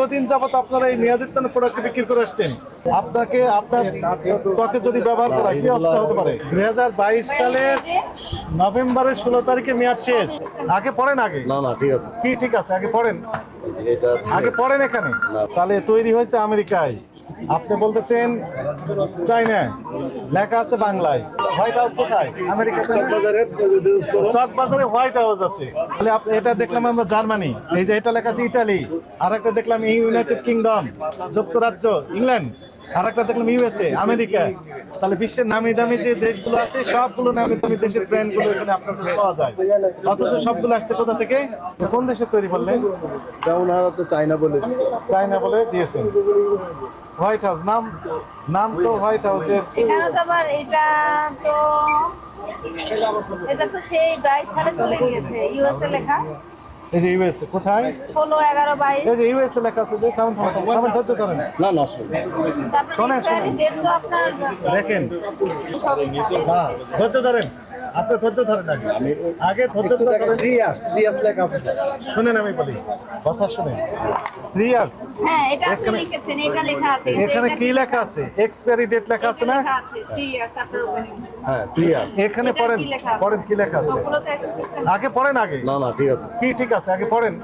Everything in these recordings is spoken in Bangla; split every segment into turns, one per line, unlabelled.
কতদিন যাবত আপনারা এই মেয়াদিত্ব প্রোডাক্ট বিক্রি করে আসছেন আপনাকে আপনার ত্বকে যদি ব্যবহার করা কি অবস্থা হতে পারে? দুই হাজার বাইশ সালের নভেম্বরের ষোলো তারিখে মেয়াদ শেষ। আগে পড়েন আগে?
না না ঠিক আছে।
কি ঠিক আছে? আগে পড়েন। আগে পড়েন এখানে। তাহলে তৈরি হয়েছে আমেরিকায়। আপনি বলতেছেন চাইনা লেখা আছে বাংলায়। হোয়াইট হাউস কোথায়? আমেরিকা
বাজারে
চক বাজারে হোয়াইট হাউস আছে। তাহলে এটা দেখলাম আমরা জার্মানি। এই যে এটা লেখা আছে ইটালি। আর একটা দেখলাম ইউনাইটেড কিংডম যুক্তরাজ্য ইংল্যান্ড। আর একটা দেখলাম ইউএসএ আমেরিকা। তাহলে বিশ্বের নামি দামি যে দেশগুলো আছে, সবগুলো নামি দামি দেশের ব্র্যান্ডগুলো এখানে আপনাদের পাওয়া যায়। অথচ সবগুলো আসছে কোথা থেকে? কোন দেশে তৈরি করলেন
যেমন তো চাইনা বলে
চায়না বলে দিয়েছেন। হোয়াইট হাউস নাম নাম তো হোয়াইট হাউসের
এখানে তো এটা তো এটা তো সেই বাইশ সালে চলে গিয়েছে ইউএসএ লেখা।
এই যে ইউএসএ কোথায়?
ষোলো এগারো বাইশ।
এই যে ইউএসএ লেখা আছে যে কেমন কেমন ধৈর্য ধরেন
না না শোনো
তারপরে
শোনেন, দেখেন। ধৈর্য ধরেন আপনি ধৈর্য ধরেন আগে। আগে ধৈর্য ধরেন
থ্রি ইয়ার্স থ্রি ইয়ার্স লেখা আছে।
শুনেন আমি বলি। কথা শুনেন। থ্রি ইয়ার্স
হ্যাঁ এটা আপনি লিখেছেন এটা লেখা আছে।
এখানে কি লেখা আছে? এক্সপায়ারি ডেট লেখা আছে না?
লেখা আছে 3 ইয়ার্স আপনার ওপেনিং
হ্যাঁ থ্রি ইয়ার্স
এখানে পড়েন? পড়েন কি লেখা আছে? আগে পড়েন আগে।
না না ঠিক আছে।
কি ঠিক আছে? আগে পড়েন।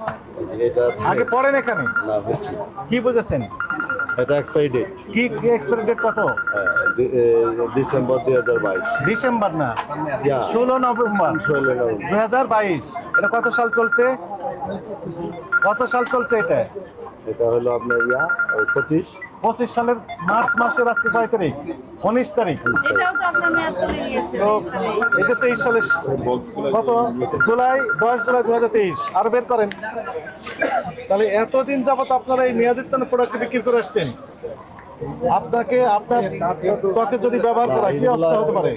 আগে পড়েন এখানে।
না
কি বুঝেছেন?
এটা এক্সপায়ারি ডেট
কি কি এক্সপায়ারি ডেট কত?
ডিসেম্বর দুই হাজার বাইশ।
ডিসেম্বর না. ষোলো নভেম্বর।
ষোলো নভেম্বর।
দুই হাজার বাইশ। এটা কত সাল চলছে? কত সাল চলছে এটা?
এটা হলো আপনার ইয়া পঁচিশ।
পঁচিশ সালের মার্চ মাসের আজকে কয় তারিখ? উনিশ তারিখ।
এটাও তো আপনার মেয়াদ চলে গিয়েছে
তো
23 সালে।
এই যে তেইশ সালের কত? জুলাই দশ জুলাই দু হাজার তেইশ। আরও বের করেন। তাহলে এতদিন যাবত আপনারা এই মেয়াদিত্ব প্রোডাক্ট বিক্রি করে আসছেন। আপনাকে আপনার ত্বকে যদি ব্যবহার করা কি অবস্থা হতে পারে?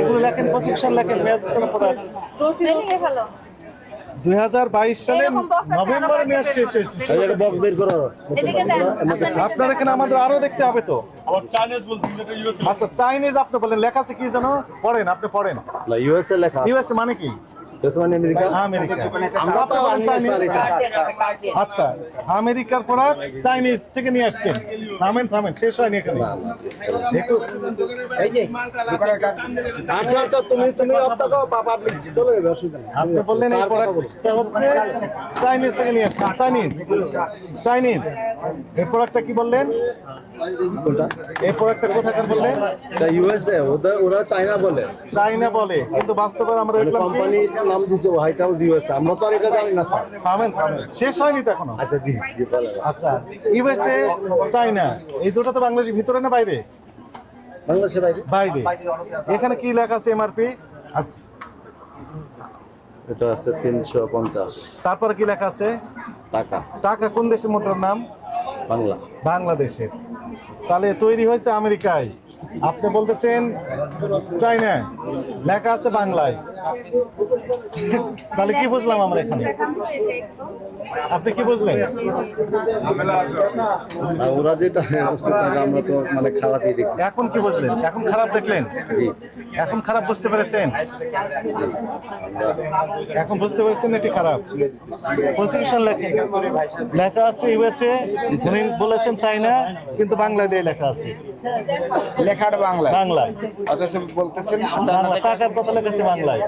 এগুলো লেখেন প্রশিক্ষণ লেখেন মেয়াদিত্ব প্রোডাক্ট দুই হাজার বাইশ সালে
এরকম
নভেম্বরে মেয়াদ শেষ হয়েছে।
বক্স বের করো।
আপনার
আপনার এখানে আমাদের আরও দেখতে হবে তো। আচ্ছা চাইনিজ আপনি বলেন লেখা আছে কি জানো পড়েন আপনি পড়েন।
ইউএসএ লেখা
ইউএসএ মানে কি?
মানে আমেরিকা?
আমেরিকা।
আমরা তো
আপনি বলেন
আমেরিকা।
আচ্ছা আমেরিকার প্রোডাক্ট চাইনিজ থেকে নিয়ে আসছেন। থামেন থামেন শেষ হয়নি এখানে। একটু
আচ্ছা আচ্ছা তুমি তুমি অপটা বাবা আপনি চলে যাবে অসুবিধা নেই।
আপনি বললেন এই। প্রোডাক্টটা হচ্ছে চাইনিজ থেকে নিয়ে আসছেন। Chinese Chinese. এই প্রোডাক্টটা কি বললেন? এই প্রোডাক্টটা কোথাকার বললেন?
ইউএসএ ওরা চায়না বলে।
চাইনা বলে কিন্তু বাস্তবে আমরা দেখলাম কি?
কোম্পানির নাম দিছে হোয়াইট হাউস ইউএসএ আমরা তো আর এটা জানি না স্যার।
থামেন থামেন। শেষ হয়নি তো এখনও?
আচ্ছা জি জি বলেন।
আচ্ছা ইউএসএ চাইনা এই দুটো তো বাংলাদেশের ভিতরে না বাইরে?
বাংলাদেশের বাইরে।
বাইরে। এখানে কি লেখা আছে এমআরপি?
এটা আছে তিনশো পঞ্চাশ।
তারপরে কি লেখা আছে?
টাকা।
টাকা কোন দেশের মুদ্রার নাম?
বাংলা।
বাংলাদেশের তাহলে তৈরি হয়েছে আমেরিকায়। আপনি বলতেছেন চাইনা লেখা আছে বাংলায়। তাহলে কি বুঝলাম আমরা এখানে। আপনি কি বুঝলেন?
ওরা যেটা আমরা তো মানে খারাপই দেখি।
এখন কি বুঝলেন? এখন খারাপ দেখলেন?
জি।
এখন খারাপ বুঝতে পেরেছেন? এখন বুঝতে পেরেছেন এটি খারাপ? প্রসিকিউশন লেখে। লেখা আছে ইউএসএ। উনি বলেছেন চাইনা কিন্তু বাংলায় দিয়ে লেখা আছে।
লেখাটা বাংলা।
বাংলায়।
অথচ বলতেছেন
বাংলা টাকার কথা লেখেছে বাংলায়?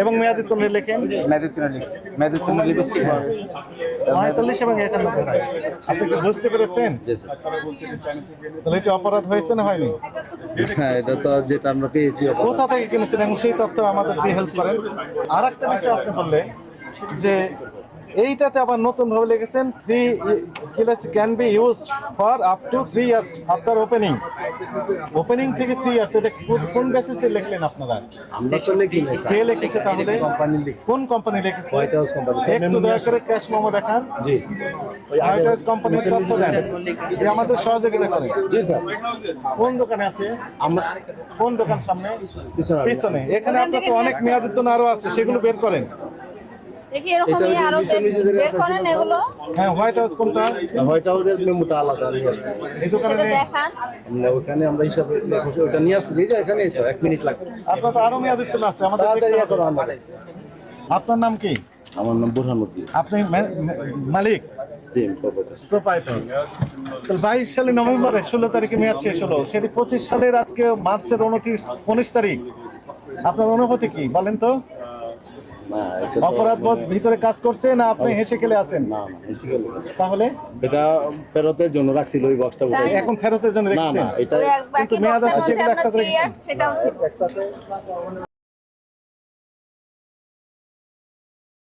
এবং মেয়াদি তুমি লেখেন?
মেদুতুন লিপস্টিক মেদুতুন লিপস্টিক
পঁয়তাল্লিশ এবং একান্ন আপনি কি বুঝতে পেরেছেন? তাহলে এটি অপরাধ হয়েছে না হয়নি?
হ্যাঁ এটা তো যেটা আমরা পেয়েছি
কোথা থেকে কিনেছেন? এবং সেই তথ্য আমাদের দিয়ে হেল্প করেন। আর একটা বিষয় আপনি বললেন যে এইটাতে আবার নতুন ভাবে লিখেছেন three can be use for up to three years after opening opening থেকে থ্রি ইয়ার্স এটা কোন- কোন বেসিসে লিখলেন আপনারা?
আমরা তো লিখি না
কে লিখেছে তাহলে?
কোম্পানি লিখছে।
কোন কোম্পানি লিখেছে?
হোয়াইট হাউস কোম্পানি
একটু দয়া করে ক্যাশ মোমো দেখান।
জি।
হোয়াইট হাউস কোম্পানির তথ্য দেন যে আমাদের সহযোগিতা করে।
জি স্যার।
কোন দোকানে আছে?
আমরা
কোন দোকান সামনে?
পিছনে।
এখানে আপনার তো অনেক মেয়াদিত্ব আরও আছে সেগুলো বের করেন।
দেখি এরকমই আরও
নিচে নিচে যেটা
বের করেন এগুলো।
হ্যাঁ হোয়াইট হাউস কোনটা?
হোয়াইট হাউসের মেমোটা আলাদা নিয়ে আসছে
এই দোকানে
দেখান।
ওখানে আমরা হিসাবে লেখা- ওটা নিয়ে আসতে দিই যে এখানেই তো এক মিনিট লাগবে।
আপনার তো আরও মেয়াদিত্ব আছে আমাদের দেখতে
তাড়াতাড়ি
হবে।
করো
আপনার নাম কি?
আমার নাম বুরহানুদ্দিন
আপনি মালিক? বাইশ সালে নভেম্বরে ষোলো তারিখে মেয়াদ শেষ হলো সেটি পঁচিশ সালের আজকে মার্চের উনত্রিশ উনিশ তারিখ। আপনার অনুভূতি কি বলেন তো?
না এটা তো-
অপরাধ বোধ ভিতরে কাজ করছে না আপনি হেসে খেলে আছেন?
না না এসে গেল
তাহলে?
এটা ফেরতের জন্য রাখছিল ওই বক্সটা
এখন ফেরতের জন্য রেখেছেন
না এটা
কিন্তু মেয়াদ আছে সেগুলো একসাথে রেখেছেন।
সেটাও ছিল।